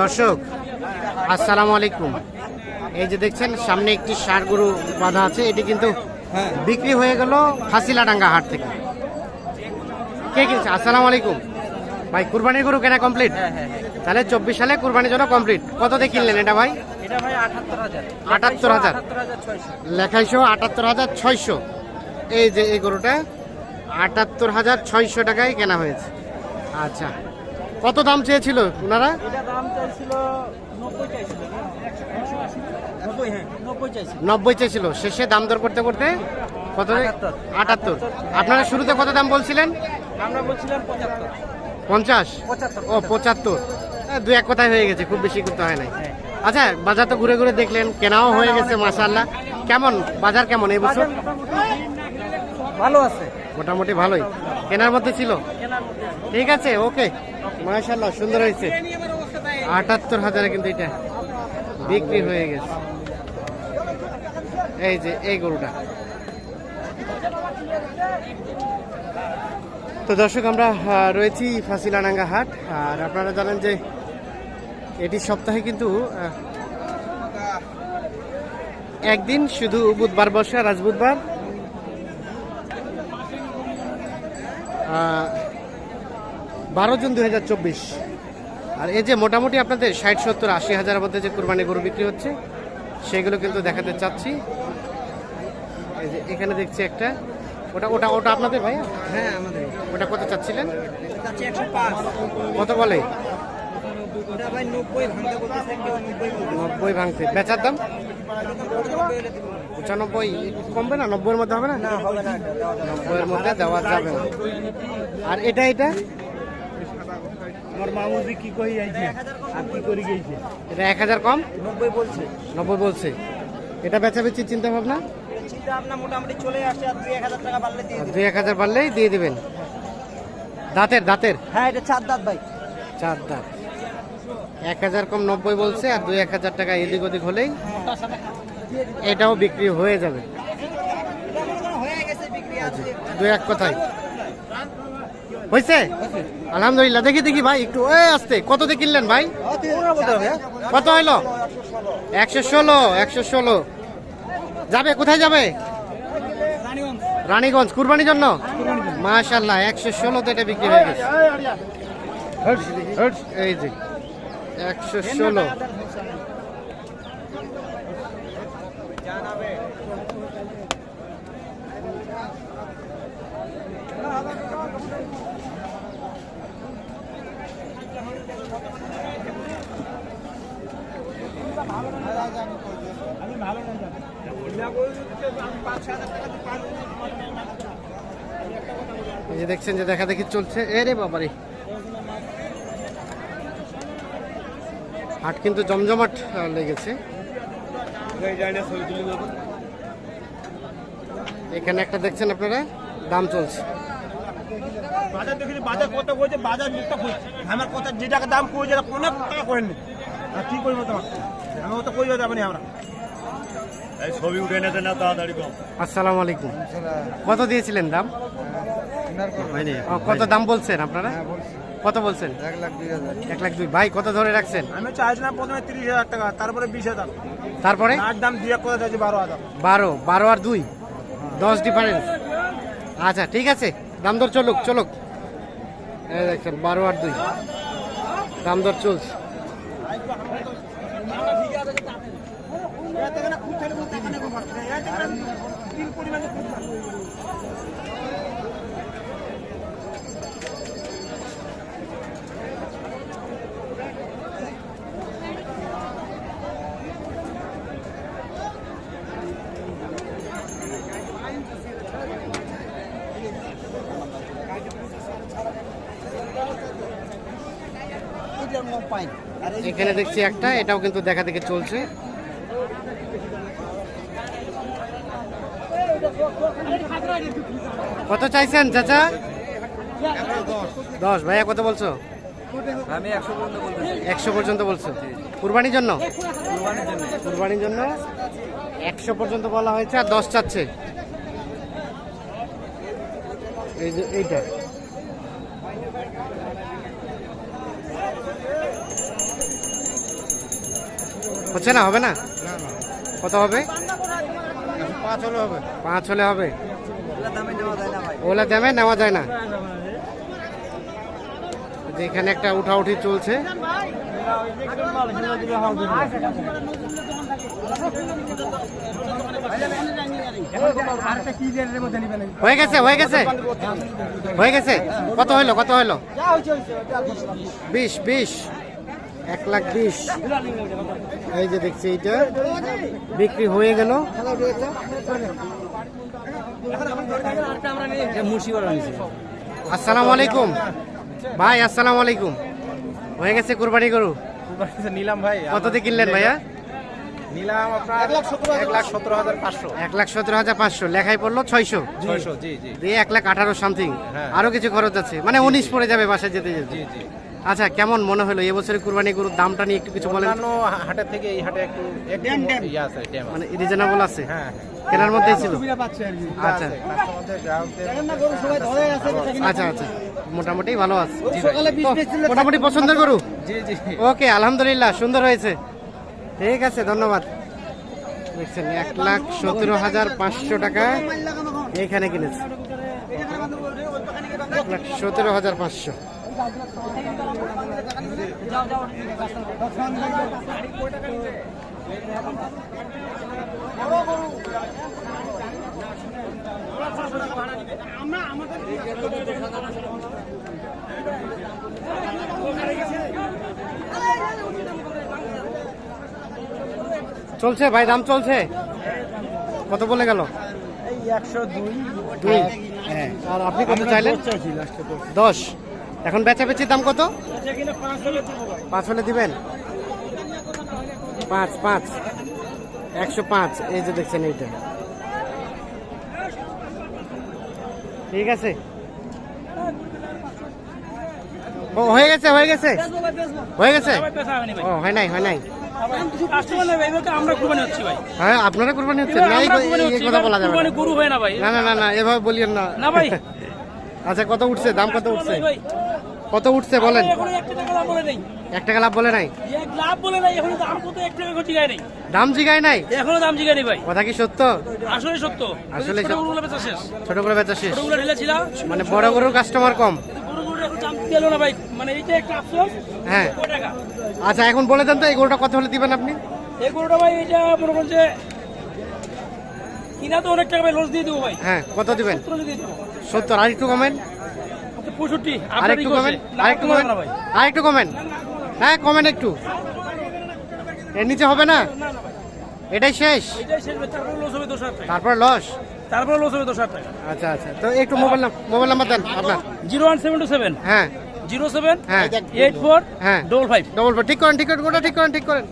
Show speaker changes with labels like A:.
A: দর্শক আসসালামু আলাইকুম। এই যে দেখছেন সামনে একটি ষাড় গরু বাঁধা আছে। এটি কিন্তু
B: হ্যাঁ।
A: বিক্রি হয়ে গেল ফাঁসিলাডাঙ্গা হাট থেকে। কে কিনছে? আসসালামু আলাইকুম। ভাই কুরবানির গরু কেনা কমপ্লিট
B: হ্যাঁ হ্যাঁ
A: তাহলে চব্বিশ সালে কুরবানির জন্য কমপ্লিট কত দিয়ে কিনলেন এটা ভাই?
B: আটাত্তর হাজার।
A: লেখাইশো আটাত্তর হাজার ছয়শো। এই যে এই গরুটা আটাত্তর হাজার ছয়শো টাকায় কেনা হয়েছে। আচ্ছা। কত দাম চেয়েছিল ওনারা?
B: নব্বই হ্যাঁ নব্বই
A: চেয়েছিল। শেষে দাম দর করতে করতে কত
B: আটাত্তর।
A: আপনারা শুরুতে কত দাম বলছিলেন?
B: আমরা বলছিলাম
A: পঞ্চাশ? ও পঁচাত্তর। হ্যাঁ, দু এক কথায় হয়ে গেছে খুব বেশি করতে হয় নাই।
B: হ্যাঁ।
A: আচ্ছা বাজার তো ঘুরে ঘুরে দেখলেন কেনাও হয়ে গেছে মাসাল্লাহ কেমন? বাজার কেমন এই বছর?
B: ভালো আছে।
A: মোটামুটি ভালোই। কেনার মধ্যে ছিল। ঠিক আছে ওকে। মাশাল্লাহ সুন্দর হয়েছে। আটাত্তর হাজারে কিন্তু এটা বিক্রি হয়ে গেছে। এই যে, এই গরুটা। তো দর্শক, আমরা রয়েছি ফাঁসিলানাঙ্গা হাট। আর আপনারা জানেন যে এটি সপ্তাহে কিন্তু একদিন শুধু বুধবার বসে আর আজ বুধবার। বারো জুন দুই হাজার চব্বিশ। আর এই যে মোটামুটি আপনাদের ষাট সত্তর আশি হাজারের মধ্যে যে কোরবানি গরু বিক্রি হচ্ছে সেগুলো কিন্তু দেখাতে চাচ্ছি। এই যে এখানে দেখছি একটা। ওটা ওটা ওটা আপনাদের ভাইয়া?
B: হ্যাঁ আমাদের।
A: ওটা কত চাচ্ছিলেন? কত বলে?
B: নব্বই ভাঙতে।
A: বেচার দাম? পঁচানব্বই। কমবে না? নব্বইয়ের মধ্যে হবে না?
B: না হবে না।
A: নব্বইয়ের মধ্যে দেওয়া যাবে না। আর এটা এটা?
B: আমার মামুজি কি কই যাইছে আর কি করে গেছে?
A: এটা এক হাজার কম?
B: নব্বই বলছে।
A: নব্বই বলছে। এটা বেচা চিন্তা ভাবনা
B: চিন্তা আপনার মোটামুটি চলে আসছে আর দুই এক হাজার টাকা বাড়লে দিয়ে
A: দুই এক হাজার বাড়লেই দিয়ে দিবেন। দাঁতের দাঁতের?
B: হ্যাঁ এটা চার দাঁত ভাই।
A: চার দাঁত। এক হাজার কম নব্বই বলছে আর দুই এক হাজার টাকা এদিক ওদিক হলেই এটাও বিক্রি হয়ে যাবে।
B: হয়ে আছে
A: দুই এক কথায়। হয়েছে আলহামদুলিল্লাহ, দেখি দেখি ভাই, একটু, এ, আসতে, কত দিয়ে কিনলেন ভাই? কত হইল? একশো ষোলো একশো ষোলো। যাবে, কোথায় যাবে? রানীগঞ্জ, কুরবানির জন্য? মাশাল্লাহ একশো ষোলো তো এটা বিক্রি হয়ে গেছে। এই যে, একশো ষোলো। যে দেখছেন যে দেখা দেখি চলছে। এ রে বাবারে। হাট কিন্তু জমজমাট লেগেছে। এখানে একটা দেখছেন আপনারা দাম চলছে।
C: বাজার বাজার কত করেছে বাজার মুখটা খুঁজছে আমার কথা যে টাকা দাম করেছে এটা কোনো টাকা করেননি। আর কি করব তোমার? আমি তো কই যাবে না আমরা?
D: ছবি উঠে নিতে না তাড়াতাড়ি
A: আসসালামু আলাইকুম। কত দিয়েছিলেন দাম? কত দাম বলছেন আপনারা? কত বলছেন? এক লাখ দুই ভাই কত ধরে রাখছেন?
C: আমি চাইছিলাম প্রথমে তিরিশ হাজার টাকা তারপরে বিশ হাজার।
A: তারপরে?
C: আর দাম দিয়ে কথা চাইছি বারো হাজার।
A: বারো বারো আর দুই। দশ ডিফারেন্স আচ্ছা ঠিক আছে। দাম দর চলুক চলুক। এই দেখছেন বারো আর দুই। দাম দর চলছে। এখানে দেখছি একটা এটাও কিন্তু দেখা দেখে চলছে। কত চাইছেন চাচা? দশ। ভাইয়া কত বলছো?
B: আমি একশো পর্যন্ত
A: বলছো। কুরবানির জন্য?
B: কুরবানির জন্য।
A: কুরবানির জন্য? একশো পর্যন্ত বলা হয়েছে আর দশ চাচ্ছে। এই যে এইটা। হচ্ছে না হবে না? কত হবে?
C: পাঁচ হলে হবে।
A: পাঁচ হলে হবে। ওলা দামে নেওয়া যায় না যে এখানে একটা উঠাউঠি চলছে। হয়ে গেছে হয়ে গেছে? হয়ে গেছে? কত হইল কত হইল? বিশ বিশ। এক লাখ বিশ। এই যে দেখছি এইটা। বিক্রি হয়ে গেল। আসসালামু আলাইকুম। ভাই আসসালামু আলাইকুম। হয়ে গেছে কুরবানি গরু?
C: নিলাম ভাই।
A: কত দিয়ে কিনলেন ভাইয়া?
C: নিলাম আপনার এক লাখ সতেরো হাজার পাঁচশো।
A: এক লাখ সতেরো হাজার পাঁচশো। লেখায় পড়ল ছয়শো।
C: ছয়শো জি জি।
A: দিয়ে এক লাখ আঠারো সামথিং
C: হ্যাঁ।
A: আরও কিছু খরচ আছে। মানে উনিশ পড়ে যাবে বাসায় যেতে যেতে।
C: জি জি।
A: আচ্ছা কেমন মনে হলো? এবছরের কুরবানি গরুর দামটা নিয়ে একটু কিছু বলেন
C: হাটের থেকে এই হাটে একটু ইয়ে
A: মানে রিজনেবল আছে?
C: হ্যাঁ
A: কেনার মধ্যেই ছিল?
C: পাচ্ছে আর কি।
A: আচ্ছা। আচ্ছা আচ্ছা। মোটামুটি ভালো আছে। মোটামুটি পছন্দের গরু?
C: জি জি।
A: ওকে আলহামদুলিল্লাহ সুন্দর হয়েছে। ঠিক আছে ধন্যবাদ। দেখছেন এক লাখ সতেরো হাজার পাঁচশো টাকা এখানে কিনেছে। এক লাখ সতেরো হাজার পাঁচশো। চলছে ভাই দাম চলছে। কত বলে গেল?
C: একশো দুই।
A: দুই। আর আপনি কত চাইলেন? দশ। এখন বেচা বেচির দাম কত? পাঁচ হলে দিবেন? পাঁচ পাঁচ। একশো পাঁচ। এই যে দেখছেন এইটা। ঠিক আছে। ও হয়ে গেছে হয়ে গেছে? হয়ে গেছে? ও হয় নাই হয় নাই। হ্যাঁ আপনারা কুরবানি হচ্ছে না এই- কথা বলা যাবে না।
B: না
A: না না এভাবে বলিয়েন না। আচ্ছা কত উঠছে? দাম কত উঠছে? কত উঠছে বলেন?
B: এখনও একটা টাকা লাভ বলে
A: এক টাকা লাভ বলে নাই?
B: এক লাভ বলে নাই এখনও দাম কত এক টাকা জিগায় নেই।
A: দাম জিগায় নাই?
B: এখনও দাম জিগায় নেই ভাই।
A: কথা কি সত্য?
B: আসলে সত্য।
A: আসলে
B: ছোট
A: সত্য।
B: বেচা শেষ।
A: ছোট করে বেচা শেষ।
B: ছোট ঢেলেছিলাম
A: মানে বড় গরুর কাস্টমার কম।
B: মানে
A: হ্যাঁ। আচ্ছা এখন বলে দেন তো এই গরুটা কত হলে দিবেন আপনি?
B: এই গরুটা ভাই এটা মনে কিনা তো অনেক টাকা ভাই লস দিয়ে দেবো ভাই।
A: হ্যাঁ কত দিবেন?
B: সত্তর
A: আর একটু কমেন।
B: পঁয়ষট্টি
A: আর একটু কমেন আর একটু কমেন
B: ভাই
A: আর একটু কমেন হ্যাঁ কমেন একটু। এর নিচে হবে না? এটাই শেষ?
B: এটাই তারপরে লস
A: তারপর লস
B: তারপরে হবে দশ টাকা।
A: আচ্ছা আচ্ছা। তো একটু মোবাইল মোবাইল নাম্বার দেন আপনার।
B: Zero one seven two seven.
A: হ্যাঁ।
B: জিরো সেভেন
A: হ্যাঁ।
B: এইট ফোর
A: হ্যাঁ।
B: Double five.
A: ডবল ঠিক করেন ঠিক করেন ঠিক করেন ঠিক করেন।